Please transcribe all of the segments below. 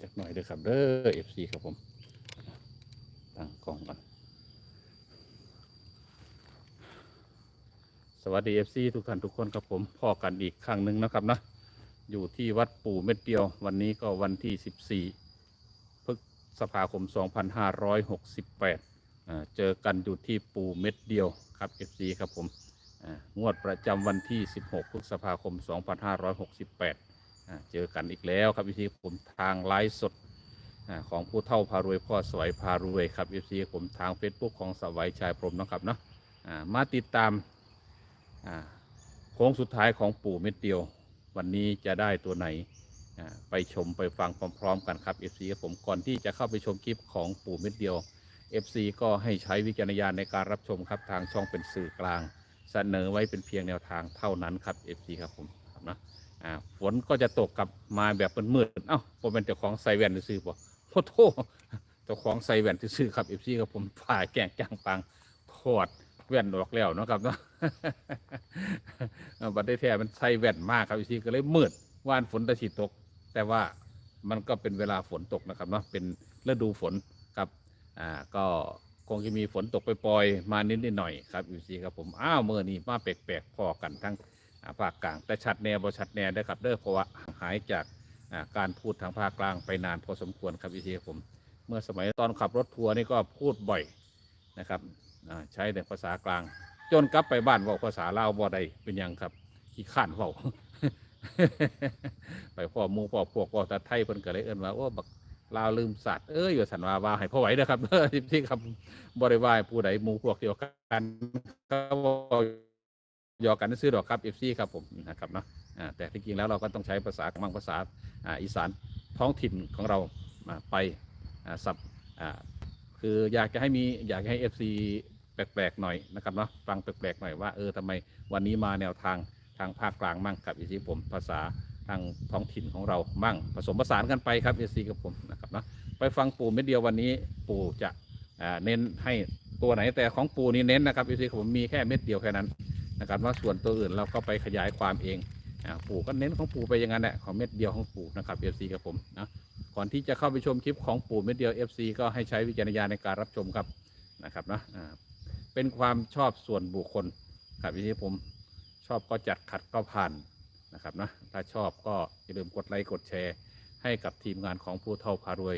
จักหน่อยเด้อครับเด้อเอฟซีครับผมตั้งกล้องก่อนสวัสดีเอฟซีทุกท่านทุกคนครับผมพอกันอีกครั้งหนึ่งนะครับนะอยู่ที่วัดปู่เม็ดเดียว วันนี้ก็วันที่ 14พฤษภาคม 2568 เจอกันอยู่ที่ปู่เม็ดเดียวครับ FC ครับผมงวดประจำวันที่ 16พฤษภาคม 2568 เจอกันอีกแล้วครับ FC ผมทางไลฟ์สดของผู้เท่าพารวยพ่อสวยพารวยครับ FC ผมทาง Facebook ของสวัยชายพรหมนะครับเนาะมาติดตามโค้งสุดท้ายของปู่เม็ดเดียว วันนี้จะได้ตัวไหนไปชมไปฟังพร้อมๆ กันครับ FC ครับผมก่อนที่จะเข้าไปชมคลิปของปู่เม็ดเดียว FC ก็ให้ใช้วิจารณญาณในการรับชมครับทางช่องเป็นสื่อกลาง เสนอไว้เป็นเพียงแนวทางเท่านั้นครับ FC ครับผม อ่าฝนก็จะตกกลับมาแบบมืดๆเอ้าผมเป็นเจ้าของใส่แว่นซื้อป่ะโอ้โหเจ้าของใส่แว่นซื้อครับ FC ครับผมฝ่ายแกล้งจังปังถอดแว่นออกแล้วนะครับเนาะบัดได้แท้มันใส่แว่นมากครับ FC ก็เลยมืดว่านฝนตะฉีตก แต่ว่ามันก็เป็นเวลาฝนตกนะครับเนาะเป็นฤดูฝนครับอ่าก็คงจะมีฝนตกไปปล่อยๆมานิดนิดหน่อยครับอยู่ซีครับผมอ้าวเมื่อนี้มาแปลกๆพอกันทั้ง ภาคกลาง แต่ชัดแน่บ่ชัดแน่ได้ครับเด้อเพราะว่าหายจากการพูดทางภาคกลางไปนานพอสมควรครับอยู่ซีครับผม เมื่อสมัยตอนขับรถทัวร์นี่ก็พูดบ่อยนะครับใช้แต่ภาษากลาง จนกลับไปบ้านว่าภาษาลาวบ่ได้เป็นยังครับขี้ข้านเว้าไปพ่อมูพ่อพวกพ่อตาไทยเพิ่นก็เลยเอิ้นว่าโอ้บักลาวลืมสัตว์เอ้ยอยู่สันว่าว่าให้พ่อไหวเด้อครับเออที่ครับบ่ได้ว่าให้ผู้ใดมูพวกเดียวกันก็บ่ห ยอกันซื้อดอกครับ FC ครับผมนะครับเนาะแต่ที่จริงแล้วเราก็ต้องใช้ภาษากลางภาษาอีสานท้องถิ่นของเราไปสับคืออยากจะให้มีอยากให้ FC แปลกๆหน่อยนะครับเนาะฟังแปลกๆหน่อยว่าเออทำไมวันนี้มาแนวทางทางภาคกลางมั่งกับอีซีผมภาษาทางท้องถิ่นของเรามั่งผสมผสานกันไปครับอีซีกับผมนะครับเนาะไปฟังปู่เม็ดเดียววันนี้ปู่จะเน้นให้ตัวไหนแต่ของปู่นี่เน้นนะครับอีซีผมมีแค่เม็ดเดียวแค่นั้น นะครับว่าส่วนตัวอื่นเราก็ไปขยายความเองปู่ก็เน้นของปู่ไปอย่างนั้นแหละของเม็ดเดียวของปู่นะครับเอฟซีกับผมนะก่อนที่จะเข้าไปชมคลิปของปู่เม็ดเดียว FC ก็ให้ใช้วิจารณญาณในการรับชมครับนะครับนะเป็นความชอบส่วนบุคคลครับที่ผมชอบก็จัดขัดก็ผ่านนะครับนะถ้าชอบก็อย่าลืมกดไลค์กดแชร์ ให้กับทีมงานของผู้เท่าพารวย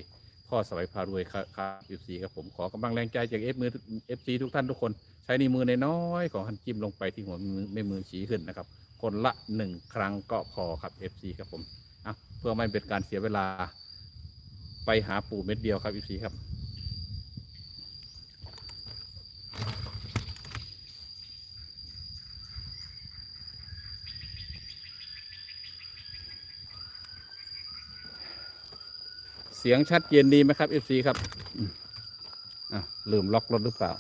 พ่อสวัยพารวยครับครับเอฟซีครับผมขอกำลังแรงใจจากเอฟมือเอฟซีทุกท่านทุกคน ใช้ในวมือในน้อยของท่านจิ้มลงไปที่หัวมือมือชี้ขึ้นนะครับ คนละหนึ่งครั้งก็พอครับเอฟซีครับผมอะเพื่อไม่เป็นการเสียเวลา ไปหาปู่เม็ดเดียวครับเอฟซีครับเสียงชัดเจนดีไหมครับ FC ครับ ลืมล็อกรถหรือเปล่า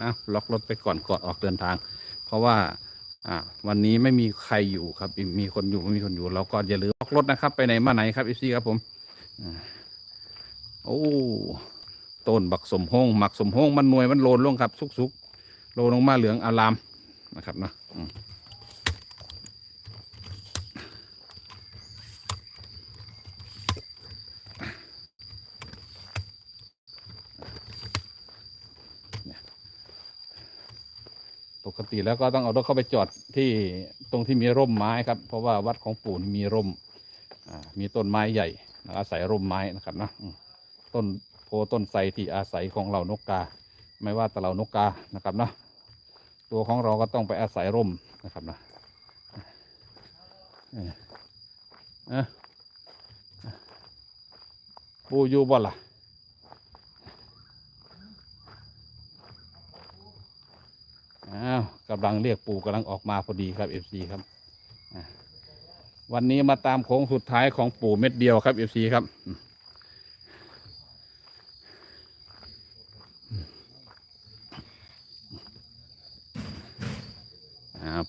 อะล็อกรถไปก่อนก่อนออกเดินทาง เพราะว่าอ่าวันนี้ไม่มีใครอยู่ครับ มีคนอยู่ไม่มีคนอยู่ เราก็อย่าลืมล็อกรถนะครับ ไปไหนมาไหนครับอีซี่ครับผมโอ้ต้นบักสมฮงหมักสมฮงมันหน่วยมันโลนลงครับ สุกๆโลนลงมาเหลืองอารามนะครับเนาะ ติแล้วก็ต้องเอารถเข้าไปจอดที่ตรงที่มีร่มไม้ครับ เพราะว่าวัดของปู่มีร่มมีต้นไม้ใหญ่อาศัยร่มไม้นะครับนะต้นโพต้นไทรที่อาศัยของเหล่านกกา ไม่ว่าแต่เหล่านกกานะครับนะตัวของเราก็ต้องไปอาศัยร่มนะครับนะเออเออปูอยู่บ่ล่ะ อ้าวกำลังเรียกปู่กำลังออกมาพอดีครับ FC ครับวันนี้มาตามโค้งสุดท้ายของปู่เม็ดเดียวครับ FC ครับ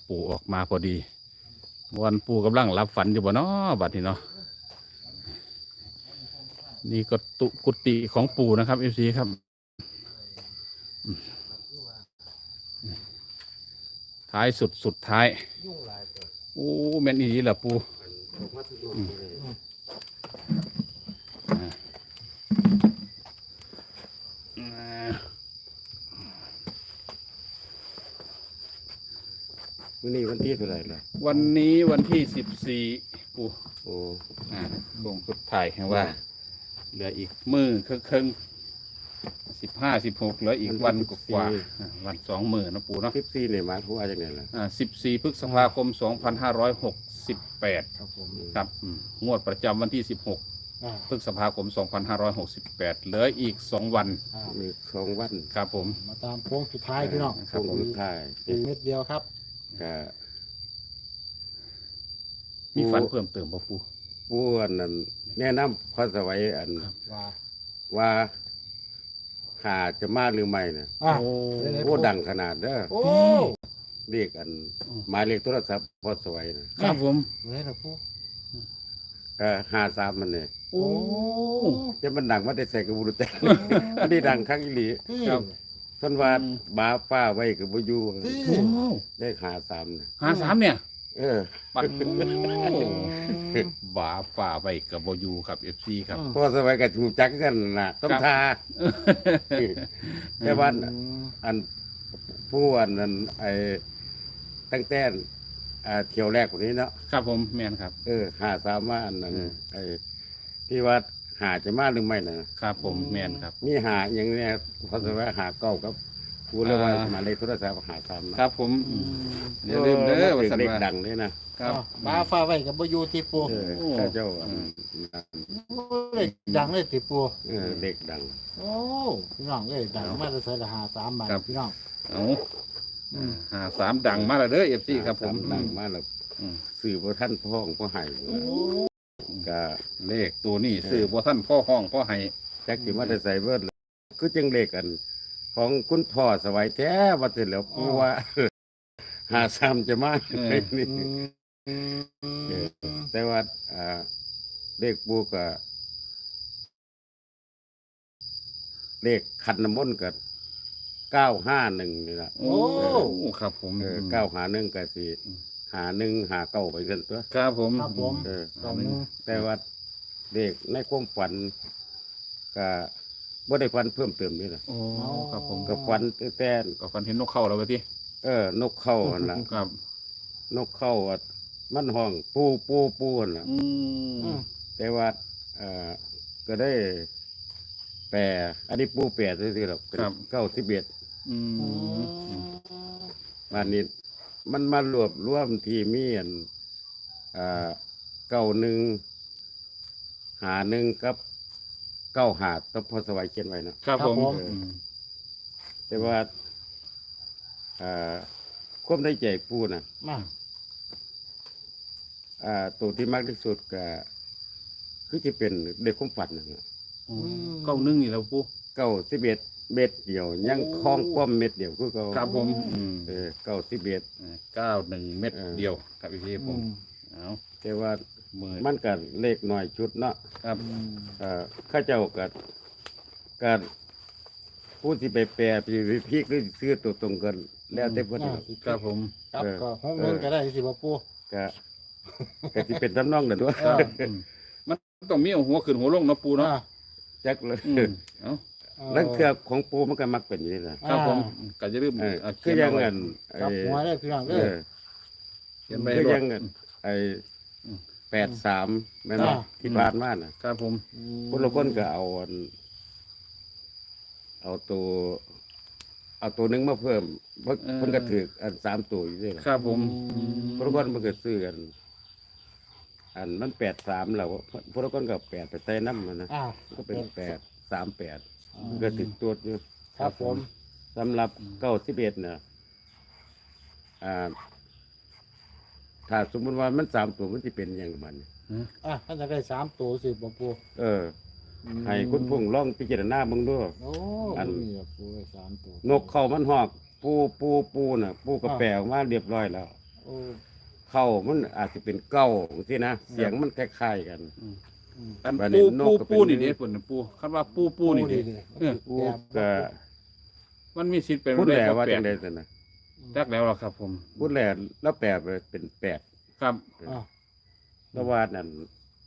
ปู่ออกมาพอดี วันปู่กำลังรับฝันอยู่บ่เนาะบัดนี้เนาะนี่ก็ตุกุฏิของปู่นะครับ FC ครับ ท้ายสุดสุดท้าย ยุ่เกินโอ้แม่นี่ลีล่ะปูมันเมนี่วันที่เท่าไหร่ล่ะวันนี้วันที่สิบสี่ปู โอ้ อ่าโงสุดท้ายแห่งว่า เหลืออีกมือเครื่อง สิบห้าสิบหกเหลืออีกวันกว่าๆอ่าวันสองมือนะปูเนาะ14นี่หมายความว่าจังได๋ล่ะอ่าสิบสี่พฤษภาคมสองพันห้าร้อยหกสิบแปดครับผมครับอืมงวดประจำวันที่สิบหกอ่าพฤษภาคมสองพันห้าร้อยหกสิบแปดเหลืออีกสองวันอ่ามีสองวันครับผม มาตามโค้งสุดท้ายพี่น้องครับผม สุดท้ายอีกเม็ดเดียวครับ ก็มีฟันเพิ่มเติมป่ะปูผู้อันนั้นแนะนำพระสวัยอันว่าว่า หาจะมาหรือไม่น่ะอ่าโอ้ได้เลยโอ้ดังขนาดเด้อโอ้เรียกอันหมายเลขโทรศัพท์พอสวัยนะครับผมเลยนะผู้ก็หาสามมันเนี่ยโอ้ จะมันดังมาได้ใส่กับบุรุษแต่ อันนี้ดังครั้งอีหลีที่ครับ ท่านว่าอืม บาป้าไว้กับบุยูที่โอ้ได้หาสามน่ะหาสามเนี่ย เออปัดอืมบาฝ่าไปกับบอยูครับเอฟซีครับพอสวัยกับถูกจักกันน่ะต้องครับทาแต่ว่าอืมอันผู้อันนั้นไอ้ตั้งแต่อ่าเที่ยวแรกคนนี้เนาะครับผมแมนครับ เออหาสามมาอันนั้นอืมไอ้ที่ว่าหาจะมาหรือไม่นะครับผมแมนครับ มีหาอย่างเนี้ยเพราะว่าหาเก้ากับ กูเลยว่าอ่าหมายเลขโทรศัพท์หาสามนะ ครับผมอืม อย่าลืมเด้อว่าว่าสันเด็กว่าดังเลยนะครับอ้าวบ้าฟ้าไว้กับบอยูติปูเออโอ้ ข้าเจ้าอันอืมนั้นโอ้ยดังเลยติปูเออเด็กดัง โอ้พี่น้องเอ้ยดังมาจะใส่ละหาสามบาทครับ พี่น้อง เอาหาสามดังมาแล้วเด้อเอฟซีครับผมหาสาดังมาแล้วอืม สื่อพระท่านพ่องพ่อไห้ก็เลขตัวนี้ซื้อบ่ท่านพ่อห้องพ่อให้จักสิมาได้ใส่เบิดเลยคือจังเลขกัน ของคุณพ่อสวัยแท้ว่าเสร็จแล้วปูว่าหาสามจะมานี่อืมเออแต่ว่าอ่าเลขปูกับเลขขันน้ำมนต์กับเก้าห้าหนึ่งนี่ละโอ้ครับผมเออเก้าหาหนึ่งกับสี่หาหนึ่งหาเก้าไปกันตัวครับผมครับผมเออสองหนึ่งแต่ว่าเลขในความฝันก็บ่ ได้ฝันเพิ่มเติมนี่ละโอ้ครับผมก็ฝันแต่ก็ฟันเห็นนกเข้าแล้ววะที่เออนกเข้าหั่นละครับนกเข้าอะมันห้องปูปูปูหั่นละอือืมมแต่ว่าเอ่อก็ได้แปลอันนี้ปูแปลซื่อๆหรอกเป็นเก้าสิบเอ็ด อือืมมวันนี้มันมารวบรวมที่มีอันอ่าเก้าหนึ่งหาหนึ่งกับ เก้าหาต้องพอสวัยเขียนไว้นะครับผมเออแต่ว่าอ่าความได้ใจปูนะมาอ่าตัวที่มากที่สุดก็คือที่เป็นเด็กความฝันนะอืม เก้าหนึ่งนี่แล้วปู เก้าสิบเอ็ดเม็ดเดียว ยังคล้องป้อมเม็ดเดียวคือเขาครับผม อืมเออเก้าสิบเอ็ด เก้าหนึ่งเม็ดเออ เดียวครับพี่ผอืมมเอาแต่ว่าห มื่นมันก็เลขหน่อยชุดเนาะครับอืมเอ่อข้าเจ้าก็ก็ผู้ที่ไปแปลไปพิกหรือซื้อตัวตรงกันแล้วแต่เพิ่นอ่าครับผม ครับเออ ก็หกหนึ่งก็ได้สิบ่ปู ก็ก็สิเป็นทำนองนั่นด้วยเอออืมมันต้องมีหัวขึ้นหัวลงเนาะปูเนาะอ่าจักเลยอืมเอาลังเทือกของปูมันก็มักเป็นอย่างนี้นะครับผมอ่า ก็จะลืมเออเอ่อคือยังเงินไอ้กับหัวได้พี่น้องเอเด้ออ เขียนใบคือรยัถงเงินไอ้อืม แปดสามแม่นบ่อ่า ที่ผ่านมาน่ะครับผมคนละคนก็เอาอันเอาตัว เอาตัวหนึงมาเพิ่มเพิ่นเพิ่นก็ถืออันสามตัวอยู่ด้วยล่ะ ครับผมพระคนมันก็ซื้อกัน อันมันแปดสามแล้วพระคนก็แปดไปใส่น้ำมันนะอ่า ก็เป็นแปดสามแปดอืมมันก็ติดตัวอยู่ครับผม สำหรับเก้าสิบเอ็ดเนี่ยอ่า ถ้าสมมติว่ามันสามตัวมันจะเป็นอย่างมันอะมันจะได้สามตัวสิบ่ปูเออให้คุณพุ่งล่องพิจารณาเบิ่งด้วยโอ้อันนี่อะปูได้สามตัวนกเข้ามันหอก ปูปูปูน่ะ ปูกระแปลออกมาเรียบร้อยแล้วโอ้เข้ามันอาจจะเป็นเก้าสินะเสียงมันคล้ายๆกันอืมอันบัดนี้ปูนกปูก็เป็นปูนี่เด้ปุ่นปูคำว่าปูปูนี่เด้ดิเออปูก็มันมีสิทธิ์เป็นพูดไปแหล่ได้ว่าแปจัดงได๋ซั่นน่ะ จักแล้วล่ะครับ ผมพูดแหล่แล้วแปลไปเป็นแปดครับอะแล้วว่านั่น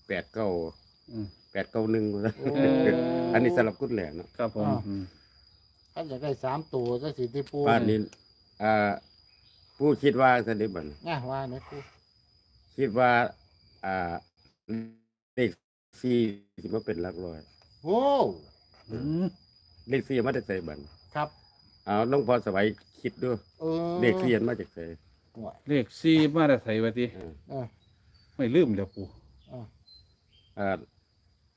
แปดเก้าอืมแปดเก้าหนึ่งโอ้อันนี้สำหรับพูดแหล่เนาะครับผมอ่าอืมถ้าอยากได้สามตัวจะสิที่ปูบ้านนี้อ่าผู้คิดว่าสันนิบันง่ะว่าเนี่ยปูคิดว่า อ่าเลขสี่ที่มาเป็นหลักร้อย โอ้อืมเลขสี่มาจากใส่บันครับ เอาน้องพรสบายคิดดูเออเลขสี่มาจากใส่ห่วยเลขสี่มาแต่ใส่วัติอ่าเออ ไม่ลืมแล้วปูเอออ่า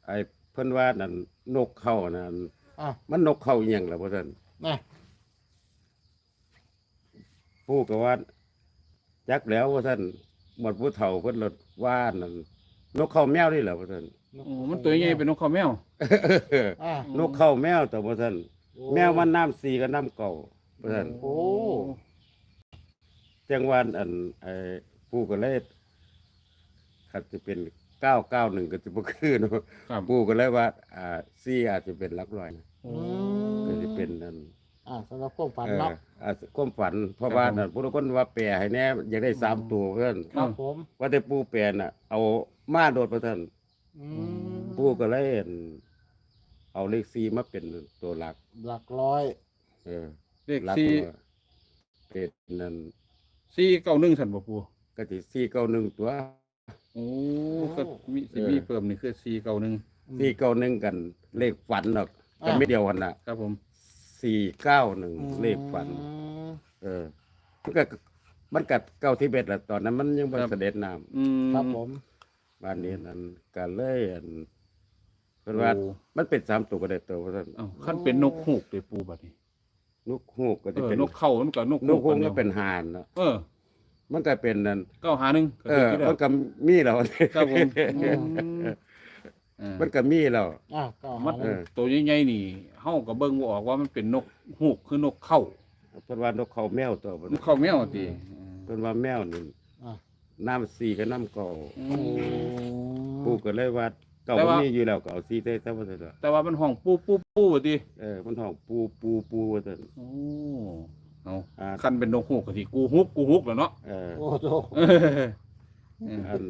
ไอ้เพิ่นว่านั่นนกเข้านั่นอะ มันนกเข้าอหย่างล่ะพ่อท่านน่ะผู้ก็ว่าจักแล้วว่าท่านหมดผู้เฒ่าเพิ่นรถว่านั่นนกเข้าแมวนี่แหละพ่อท่าน โอ้มันตัวใหญ่เป็นนกข้าวแมว อะนกเข้าแมวแต่พ่อท่าน แมวมันน้ำสีกับน้ำเก่าพ่อท่านโอ้จังหวันอันไอ้ผู้ก็เลยอาจจะเป็นเก้าเก้าหนึ่งก็จะบ่คือเนาะครับผู้ก็เลยว่า อ่าซี่อาจจะเป็นหลักร้อยนะโอ้ก็จะเป็นนั่นอะสำหรับพวกฝันเออเนาะอาจจะความฝันเพราะว่านั่นผู้ทุกคนว่าแปรให้แน่อยากได้สามตัวเพื่อนครับผมว่าแต่ปูแปรน่ะ เอามาโดดประท่านอืมปูก็เลยอั่น เอาเลขซีมาเป็นตัวหลัก หลักร้อย เออเลขหลักสี่ตัวเป็นนั่นสี่เก้าหนึ่งสันบ่ปูก็สิสี่เก้าหนึ่งตัว โอ้ก็มีสิมีเพิ่มนี่คือสี่เก้าหนึ่งสี่เก้าหนึ่งกัน เลขฝันหรอกแต่ไม่เดียวกันน่ะครับผม สี่เก้าหนึ่งอืมเลขฝันเออ มันก็มันกัดเก้าที่เบ็ดแหละตอนนั้นมันยังบนเสด็จน้ำอืมครับผม บ้านนี้นั่นก็เลยอั่น เพิ่นว่าโอ้ มันเป็นสามตัวก็ได้ตัวเพราะฉะนั้นเอ้าขั้นเป็นนกฮูกเลยปูบัดนี้นกฮูกก็เอจะอเป็นนกเข้ามันก็นกนกฮูกอัก็ดียวเป็นห่านเนาะเออมันก็เป็นนั่นเก้าหาหนึ่งก็เอคืออที่แล้วมันก็มีแล้ว ครับผมอืมเออมันก็มีแล้วอะก็มันหาเออตัวใหญ่ๆนี่เฮาก็เบิ่งบ่ออกว่ามันเป็นนกฮูกคือนกเข้าเพิ่นว่านกเขาแมวตัวนกเข้าแมวติเพิ่นว่าแมวนี่อะน้ำสีกับน้ำเก่าอืโอ้มปูก็เลยว่า เก่าแต่มันว่ามีอยู่แล้วก็เอาสีได้ซะว่าซั่นเถอะแต่ว่ามันห้องปูปูปูว่าติเออมันห้องปูปูปูว่าซั่นโอ้เอาอ่าคันเป็นนกฮูกก็สิกูฮุกกูฮุกแล้วเนาะเออโอ้โหเอออัน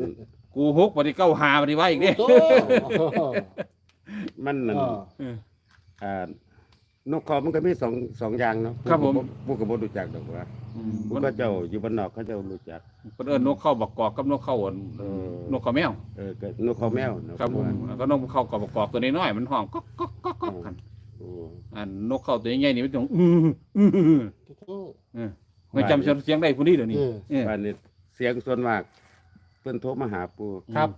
กูฮุกบ่ได้เก้าหาบ่ได้ว่าอีกเด้โอ้โหมันนั่นอ่าเออ อ่านกเขามันก็มีสองสองอย่างเนาะครับผมปูก็บ่รู้จักดอกว่า อืมปูมันก็เจ้าอยู่บ้านนอกเขาเจ้ารู้จัก เพิ่นเอิ้นนกเข้าบักกอกกับนกเข้าอันเออ นกเข้าแมว เออก็นกเขาแมวเนาะครับผมแล้วก็นกเข้ากับบักกอกตัวน้อยๆมันห้องก๊อกก๊อกก๊อกก๊อกกันโอ้อันนกเข้าตัวใหญ่ๆนี่มันต้องอื้ออื้ออื้อโอ้เออไม่จำเสียงได้ผู้นี้เดี๋ยวนี้เออเออ บ้านนี้เสียงส่วนมาก เพิ่นโทรมาหาปูครับ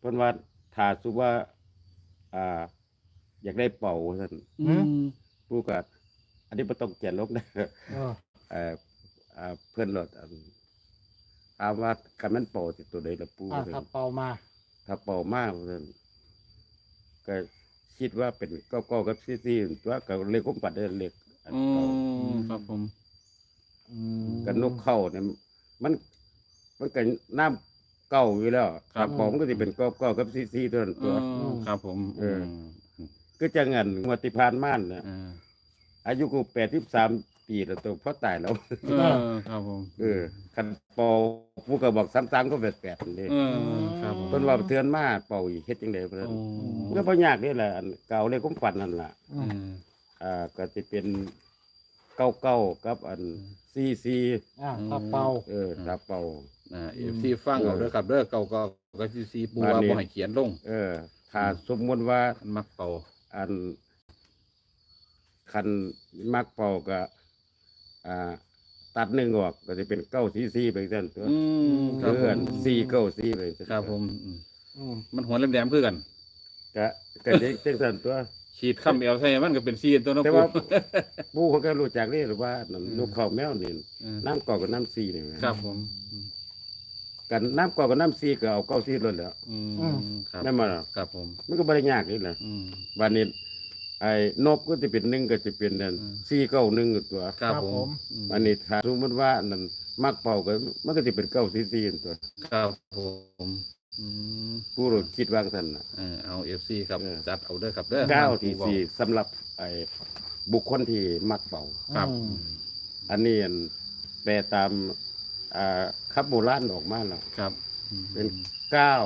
เพิ่นว่าถ้าสุว่า อ่า อยากได้เป่าท่าซั่นอืม ปูก็อันนี้บ่ต้องเขียนลบนะเออ เอ่ออ่าเพิ่นรถอันถามว่าคันมันเป่าสิตัวใดล่ะปูอะถ้าเป่ามา ถ้าเป่ามากเพิ่นก็คิดว่าเป็นเก้าเก้ากับซี่ๆตัวก็เลขคุ้มปัดได้เลขอันอืเก่ามครับผมอืม กับนกเข้าเนี่ยมัน มันก็น้ำเก่าอยู่แล้วถ้าเป่ามันก็สิเป็นเก้าเก้ากับซี่ๆตัวนั้นอืตัวมครับผมเออ ก็จะเงินงวดที่ผ่านมาน่ะเออ อายุกู83ปีแล้วตัวพอตายแล้ว เออครับผมเออคันเป่าผู้ก็บอกซ้ำๆก็88นี่เออครับผมเพิ่นว่าเทือนมาเป่าอีกเฮ็ดจังได๋เพิ่นโอ้มันก็บ่ยากนี่แหละอันเก่าเลยผมฝันนั่นล่ะอืเอมออ่าก็จะเป็นเก้าเก้ากับอันซีซีอะถ้าเป่าเออตาเป่า อ่าเอฟซีฟังเอาเด้อครับเด้อเก่าก็ก็ซีซีปูว่าบ่ให้เขียนลงเออถ้าสมมติว่า มันมักเป่าอัน คันมักเป่าก็อ่าตัดหนึ่งออกก็จะเป็นเก้าซีซีไปซั่นตัวอืมครับผเพื่อนมซีเก้าซีไปซั่นครับผมอืมอืมมันหัวแหลมๆคือกัน ก็ก็เด็กจังซั่นตัว ฉีดคำเอวใส่มันก็เป็นซีนตัวเนาะแต่ปูว่าผู้เขาก็รู้จักนี่หรือว่านั่นอืมนกเขาแมวนี่เออน้ำกอกกับน้ำซีนี่แหมครับผมอืมกันน้ำกอกกับน้ำซีก็เอาเก้าซีเลยแหล้วอืมครับแม่นบ่ล่ะครับผมมันก็บริยากนี่แหละอืมวันนี้ ไอ้นกก็จะเป็นหนึ่งก็จะเป็นนั่นอืม สี่เก้าหนึ่งตัวครับผมอืมวันนี้ถ้าสมมติว่านั่นมักเป่าก็มันก็จะเป็นเก้าสี่สี่ตัวครับผมอืมผู้รู้คิดว่าท่านน่ะเออเอาเอฟซีครับเออ จัดเอาเด้อครับเด้อเก้าที่สี่สำหรับไอ้บุคคลที่มักเป่า ครับอืมอันนี้อันแปลตามอ่าคับโบราณออกมาแล้วครับอืมเป็นเก้า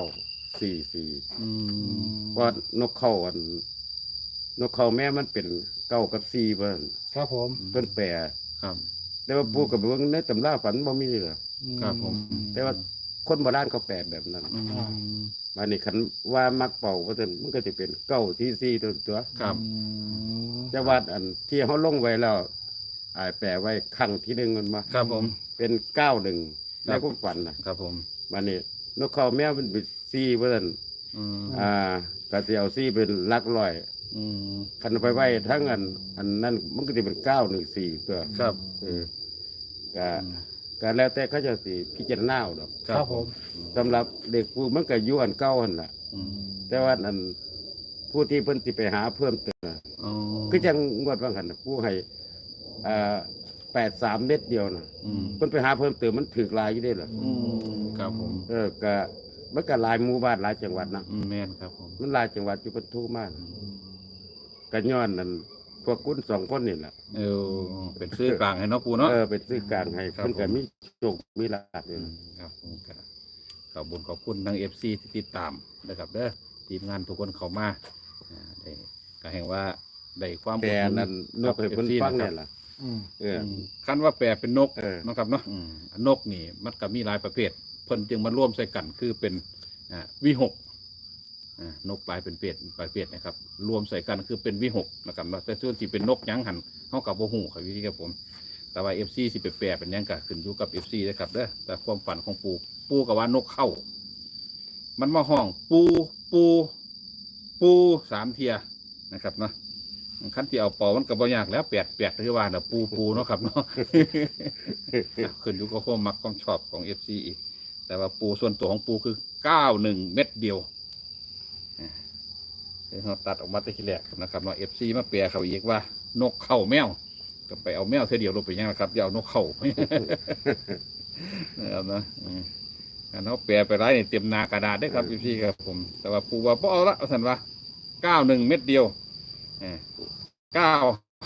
สี่สี่อืมเพราะนกเข้าอัน นกเขาแม่มันเป็นเก้ากับสี่เพิ่นครับผมเพิ่นแปลครับ แต่ว่าปู่กับเบิ่งในตำราฝันบ่มีหรอกครับผม แต่ว่าคนโบราณเขาแปลแบบนั้นอืมมานี่คันว่ามักเป่าว่าซั่นมันก็จะเป็นเก้าที่สี่ตัวตัวครับอืมจะว่าอันที่เขาลงไว้แล้วอ่าแปลไว้ครั้งที่หนึ่งมันมาครับผม เป็นเก้าหนึ่งครัในบความฝันนะครับผม มานี่นกเขาแมวมันเป็นสี่เพื่อนอืมอ่าก็จะเอาสี่เป็นหลักร้อย อืมคันไปไว้ทั้งอัน อันนั้นมันก็จะเป็นเก้าหนึ่งสี่ตัวครับ เออก็ก็แล้วแต่เขาจะสิพิจารณาเอาดอกครับผม สำหรับเด็กผู้มันก็อยู่อันเก้าหันล่ะ อืมแต่ว่าอันผู้ที่เพิ่นสิไปหาเพิ่มเติมอ๋อคือจังงวดว่างันน่ะผู้ให้อ่าแปดสามเม็ดเดียวนะอืมเพิ่นไปหาเพิ่มเติมมันถือลายอยู่ได้เหรออืมครับผมเออก็มันก็หลายหมู่บ้านหลายจังหวัดนะอืมแม่นครับผมมันหลายจังหวัดอยู่ปทุมมาก ก็ย้อนนั่นพวกคุณสองคนนี่แหละเออเป็นซื้อกลางให้เนาะปูเนาะ เออไปซื้อกลางให้ครับเพิ่นก็ผม มีโชคมีลาภอยู่อืมนะครับผมก็ขอบคุญขอบคุณทั้งเอฟซีที่ติดตามนะครับเด้อทีมงานทุกคนเข้ามาอ่าได้ก็แห่งว่าได้ความแต่อุดหนั่นนกให้เพิ่นกับ FC ฟังนะคเนี่รับยล่ะอืม เอออืมคันว่าแปลเป็นนกเออ นะครับเนาะอืมนกนี่มันก็มีหลายประเภท เพิ่นจึงมาร่วมใส่กันคือเป็นอ่าวิหกอ่า นกหลายเป็นเปรตประเภทนะครับ รวมใส่กันคือเป็นวิหกนะครับแต่ส่วนที่เป็นนกยังหันเฮากับโบหูครับพี่ครับผม แต่ว่า FC สิไปแปลเป็นยังก็ขึ้นอยู่กับ FC นะครับเด้อแต่ความฝันของปูปูกับว่านกเข้า มันมาห้องปูปูปูสามเทียนะครับเนาะขั้นที่เอาป่ามันก็บ่ยากแล้วแปดแปดคือว่าน่ะปูปูเนาะครับเนาะขึ้นอยู่กับความมักความชอบของ FC อีกแต่ว่าปูส่วนตัวของปูคือเก้าหนึ่งเม็ดเดียว เดี๋ยวเราตัดออกมาแตะทีแรกนะครับเนาะ FC มาแปลเขาอีกว่า นกเข้าแมวก็ไปเอาแมวเท่าเดียวลงไปยังนะครับอย่าเอานกเข้านะครับนะอืมอันเขาแปลไปไรนี่เต็มหนากระดาษได้ครับพี่ๆครับผม แต่ว่าปูว่าบ่เอาละเอาสันว่าเก้าหนึ่งเม็ดเดียวเก้า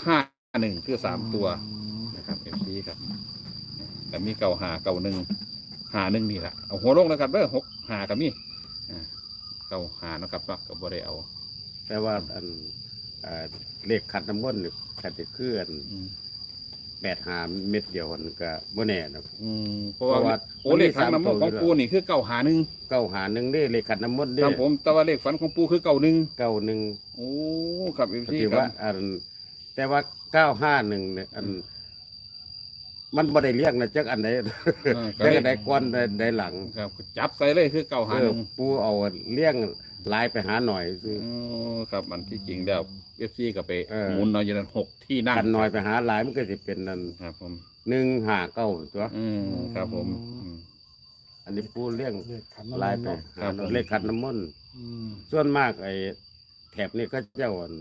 ห้าหนึ่งคือสามตัวนะครับเอฟซีครับแต่มีเก้าหาเก้าหนึ่งหาหนึ่งนี่แหละเอาหัวลงนะครับเด้อหกหากับมีอ่าเก้าหานะครับเนาะก็บ่ได้เอา แต่ว่าอันอ่าเลขขัดน้ำมนต์นี่ขัดจะเคลื่อนอืมแปดหาเม็ดเดียวมันก็บ่แน่นะ อืมเพราะว่าเพราะว่าโอ้เลขทางน้ำมันต์ของปูนี่คือเก้าหาหนึ่งเก้าหาหนึ่งนี่เลขขัดน้ำมนต์นี่ครับผมแต่ว่าเลขฝันของปูคือเก้าหนึ่งเก้าหนึ่งโอ้ครับเอฟก็ซีถือครัว่าบอันแต่ว่าเก้าห้าหนึ่งเนี่ยอัน มันบ่ได้เรียกนะจักอันใดเออจักอันใดก่อนใดใดหลังครับจับใส่เลยคือเก้าหาเอหอนึ่งปูเอาเลี้ยงลายไปหาหน่อยคือโอ้ครับมันที่จริงแล้วเอฟซีก็ไปเออ หมุนเอาอยู่นั้นหกที่นั่งกันหน่อยไปหาหลายมันก็สิเป็นนั่นครับผมหนึ่งห้าเก้าตัว อืมครับผมอืม อันนี้ปูเลี้ยงเลขขันน้ำมนต์ลายไปเนาะหาครับผม เลขขัดน้ำมนต์อืมส่วนมากไอ้แถบนี้ก็เจ้าอัน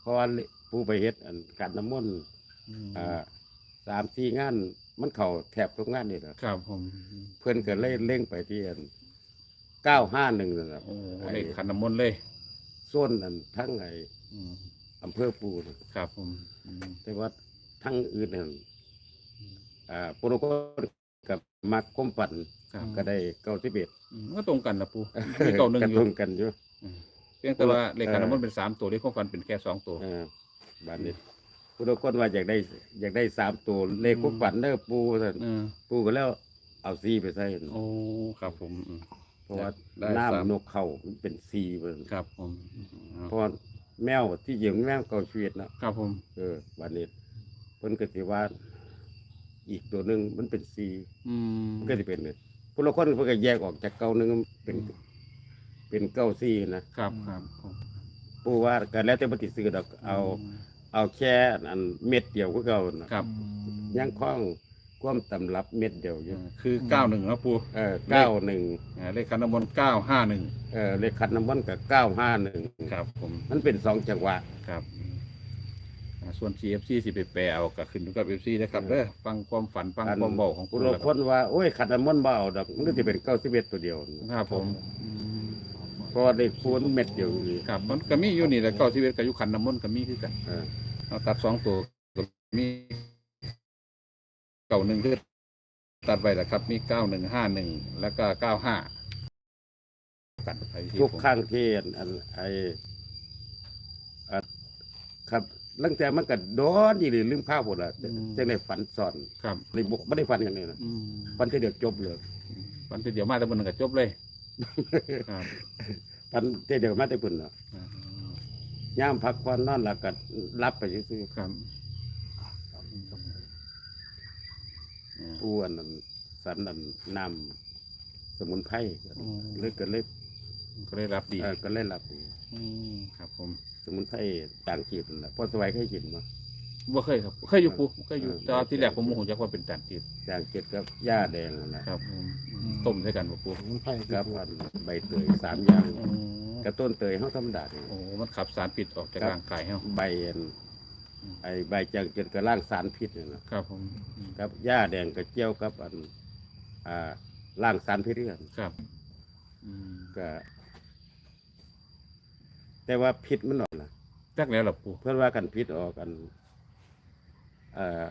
เพราะว่าปูไปเฮ็ดอันกัดน้ำมนต์ อืมอ่า สามสี่งาน มันเข่าแถบทุกงานนี่แหละครับผมเพื่อนก็เล่เล่งไปที่อันเก้าห้าหนึ่งนั่นแหละโอ้เลขขันน้ำมนต์เลยส้นอันทั้งไอ้อืมอำเภอปูนะครับผมอืมแต่ว่าทั้งอื่นนั่นอ่าปุโรก็กับมักก้มปั่นครับก็ได้เก้าสิบเอ็ดอืมก็ตรงกันนะปูมีเก้าหนึ่งกระอยู่ตรงกันอยู่อืมเพียงแต่ว่าเลขขันน้ำมนต์เป็นสามตัวเลขความฝันเป็นแค่สองตัว เออบ้านนี้ ปุโรคนว่าอยากได้ อยากได้สามตัวเลขก้มปั่นเด้อปูท่านเออปูก็แล้วเอาซีไปใส่โอ้ครับผมอืม เพราะว่าได้สาม น้ำนกเขามันเป็นซีเพิ่นครับผมเพราะว่าแมวที่ยิงแมวเก่าชีวิตนะครับผมเออวันนี้เพิ่นก็สิว่าอีกตัวหนึ่งมันเป็นซี อืมมันก็สิเป็นเลยพวกเราคนเพิ่นก็แยกออกจากเก่าหนึงเป็น เป็นเก้าซีนะครับครับผมปูว่าก็แล้วแต่บ่ติซื้อดอกเอา เอาแค่อันเม็ดเดียวก็เก่านะครับ ยังคล้องความตำรับเม็ดเดียวอยู่คือเก้าหนึ่งนะปูเออเก้าหนึ่งอ่าเลขคันน้ำมนต์เก้าห้าหนึ่งเออเลขขัดน้ำมันต์กับเก้าห้าหนึ่งครับผมมันเป็นสองจังหวะ ครับอ่าส่วน GFC สิไปแปลเอาก็ขึ้นอยู่กับ FC นะครับเออเด้อฟังความฝันฟังความบอกของผู้ผู้เราแล้วคนว่าโอ้ยขัดน้ำมันต์เบเอาดอกมันก็จะเป็นเก้าสิบเอ็ดตัวเดียวครับผมเพราะว่าเลขคูณเม็ดเดียวอยู่ครับมันก็มีอยู่นี่แหละเก้าชีวิตกับยุคันน้ำมนต์ก็มีคือกันเออ เอาตัดสองตัวก็มีเก้าหนึ่งคือตัดไว้แหละครับ มีเก้าหนึ่งห้าหนึ่งแล้วก็เก้าห้ากันไปที่ทุกผมข้างที่อันไอครับลังแต่มันก็โดนอีหรือลืมข้าวหมดละอืมจังได้ฝันสอนครับเลยบ่ไม่ได้ฝันกันเลยนะอืมฝันที่เดียวจบเลยวันที่เดียวมาแต่บนนึงก็จบเลย ครับฝันที่เดียวมาแต่ปุ่นเนาะ อ่า ย่ามพักผ่อนนอนหลับก็รับไปซื่อครับๆผู้อันนั้นสันนันนำสมุนไพรอืมเลยก็เลยก็ได้รับดีเอ่อก็เลยรับอืมครับ ผม สมุนไพรต่างจีบนั่นแหละพอสวัยเคยกินมาบ่เคยครับ เคยอยู่ปูเคยอยู่เออแต่ว่าที่แรกผมโมโหจักว่าเป็นจานจีบต่างจีบกับหญ้าแดงนั่นแหละครับผมต้มใส่กันบ่ปูมันไผ่กับอันใบเตยสามอย่างอืมกับต้นเตยเขาธรรมดาเนี่ยโอ้ มันขับสารพิษออกจากครับ ร่างกายเฮาใบอันไอ้ใบจางเกิดกับร่างสารพิษเนี่ยนะครับผมอืมกับหญ้าแดงกับเจียวกับอันอ่าร่างสารพิษเรื่องครับอืมก็แต่ว่าพิษมันออกนะจักแล้วล่ะปูเพื่อนว่ากันพิษออกกันเอ่อ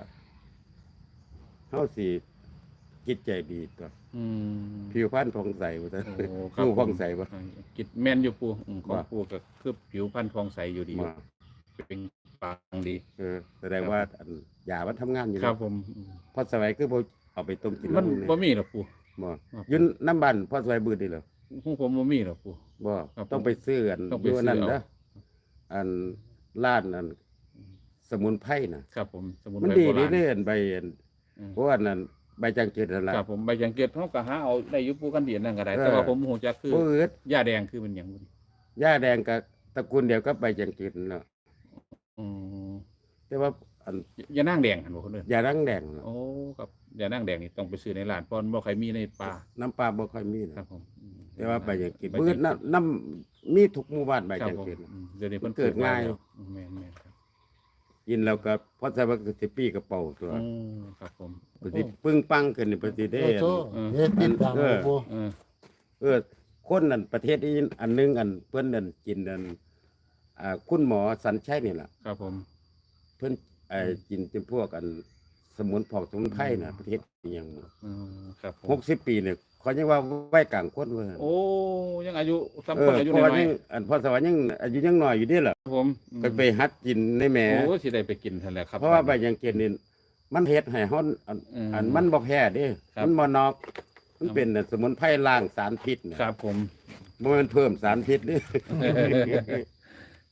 เฮาสิ จิตใจดีตัวอืมผิวพรรณผ่องใสบ่ซะโอ้ครับผู้ผ่องใสบ่อ่ากิจแม่นอยู่ปูอืมของว่า ปูก็คือผิวพรรณพองใสอยู่ดี มาเป็นปางดี เออแสดงว่าอันยามันทำงานอยู่ครับนะผมอืมพอสวัยคือบ่เอาไปต้มกินมันแล้วบ่นี่มีหรอกปูบ่ครับอยืนน้ำบันพอสวัยบืดนี่เหรอของผมบ่มีหรอกปู บ่ครับต้องไปซื้ออันต้องไปอยู่อันนั่นซื้อเอา เด้ออันร้านอันสมุนไพรน่ะ ครับผมสมุนมันไพรดีโบดีราณเด้อันใบอันอืมเพราะว่านั่น ใบจางเกิดนั่นล่ะครับผมใบจังเกตเขาก็หาเอาได้อยุปูกันเดียนนั่นก็ได้เออแต่ว่าผมหูจักคือบ่อืดหญ้าแดงคือมันหยังบ่ดีหญ้าแดงกับตระกูลเดียวกับใบจางเกิดนั่นเนาะอืมแต่ว่าอันยานั่งแดงหั่นบ่คนอื่นยารังแดงน่ะโอ้ครับยานั่งแดงนี่ต้องไปซื้อในร้านเพราะมันบ่ใครมีในป่าน้ำปลาบ่ค่อยมีครันะบผมอืมแต่ว่าใบจางเกิดใบบืดจังน้ำน้ำมีทุกหมู่บ้านใบครับจางผมเกิดน่ะอืมเดี๋ยวนี้เพิ่นเกิดง่ายแล้วอืมแม่นๆครับ กินแล้วก็พอสวัยก็สิปี้กระเป๋าตัวอืมครับผมปฏิปึ้งปังขึ้นนี่ปฏิเดโอ้นโหเออเฮ็ดติดตามเออปูเออเออคนนั่นประเทศนี้อันหนึงอันเพื่อนนั่นกินนั่นอ่าคุณหมอสัญชัยนี่แหละครับผม เพื่อนไอ้กินจำพวกอันส มุนพอกสมุนไพรน่ะประเทศนี้ยังอืมครับผมหกสิบปีเนี่ยเขายังว่าไว้กลางคนเว้ยโอ้ยังอายุซ้ำเอคนออายุเพราะน้ว่าอยยังอันพอสวรรค์ยังอายุยังน้อยอยู่เด้ล่ะๆครับผมอืมก็ไปหัดกินในแหม่ โอ้สิได้ไปกินนั่นแหละครับ เพราะว่าใบยังเกณฑ์นี่มันเฮ็ดให้เฮาอันอืมอันมันบ่แพ้เด้ครับ มันบ่นอก มันครับเป็นน่ะสมุนไพรล้างสารพิษน่ะครับผม บ่แม่นเพิ่มสารพิษเด้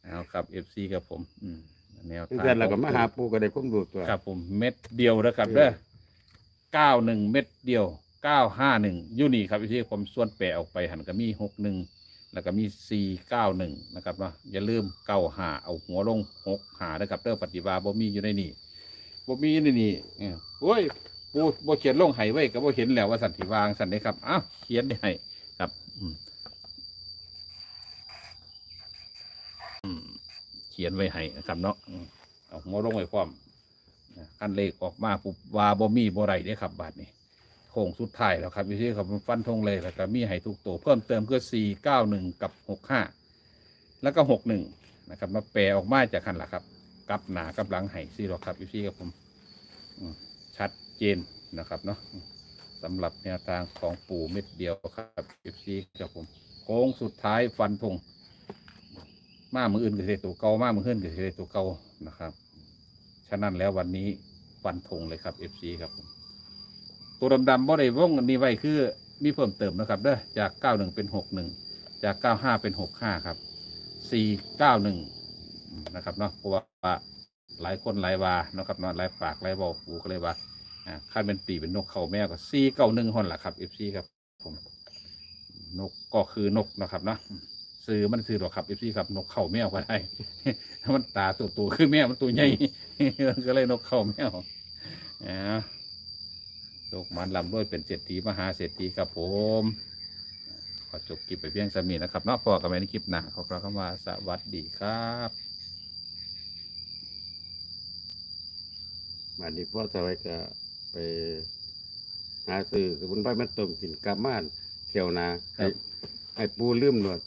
เอาครับ FC ครับผมอืม แนวเพื่ทางอนเราก็ของมาหาปูก็ได้ความรู้ตัวครับผมเม็ดเดียวนะครับเด้อเก้าหนึ่งเม็ดเดียวเก้าห้าหนึ่งยูนี่ครับที่ผมส่วนแปะออกไปหันก็มีหกหนึ่งแล้วก็มีสี่เก้าหนึ่งนะครับเนาะอย่าลืมเก้าหาเอาหัวลงหกหานะครับเด้อปฏิบัติบ่มีอยู่ในนี่บ่มีอยู่ในนี่เออโอ้ยปูบ่เขียนลงไห้ไว้ก็บ่เห็นแล้วว่าสันติวางสันนี้ครับอ้าวเขียนได้ให้ครับอืมอืมเขียนไว้ให้นะครับเนาะเอาหัวลงไว้พร้อมขั้นเลขออกมาปุ๊บวาบ่มีบ่ไรเด้ครับบาทนี้โค้งสุดท้ายแล้วครับวิธีครับมันฟันธงเลยแล้วก็มีให้ทุกตัวเพิ่มเติมคือสี่เก้าหนึ่งกับหกห้าแล้วก็หกหนึ่งนะครับมาแปลออกมาจากขันละครับกับหนากับหลังไห้ซี่หรอกครับวิธีครับผมชัดเจนนะครับเนาะสำหรับแนวทางของปู่เม็ดเดียวครับวิธีครับผม โค้งสุดท้ายฟันธง มามืออื่นก็เสตัวเก่ามามืออื่นก็เสตัวเก่านะครับ ฉะนั้นแล้ววันนี้ฟันธงเลยครับ FC ครับผมตัวดำๆบ่ได้วงอันนี้ไว้คือมีเพิ่มเติมนะครับเด้อจาก91เป็น61จาก95เป็น65ครับ491นะครับเนาะเพราะว่าหลายคนหลายวานะครับเนาะหลายปากหลายบอกูก็เลยว่าอ่าคาเป็นตีเป็นนกเขาแมวก็491ห่อนล่ะครับ FC ครับผมนกก็คือนกนะครับเนาะ ซื้อมันซื้อหรอกครับ FC ครับ นกเข่าแมวก็ได้ มันตาตัวตัวคือแมวมันตัวใหญ่มันก็เลยนกเข้าแมวอ่าโลกมันลำด้วยเป็นเศรษฐีมหาเศรษฐีครับผมขอจบคลิปไปเพียงสามีนะครับนอกพอกันไปในคลิปหน้าขอกล่าวคำว่าสวัสดีครับบัดนี้พ่อสวัยก็ไปหาซื้อสมุนไพรมาต้มกินกลับบ้านเขียวนา ไอ้ปูลืมหนวด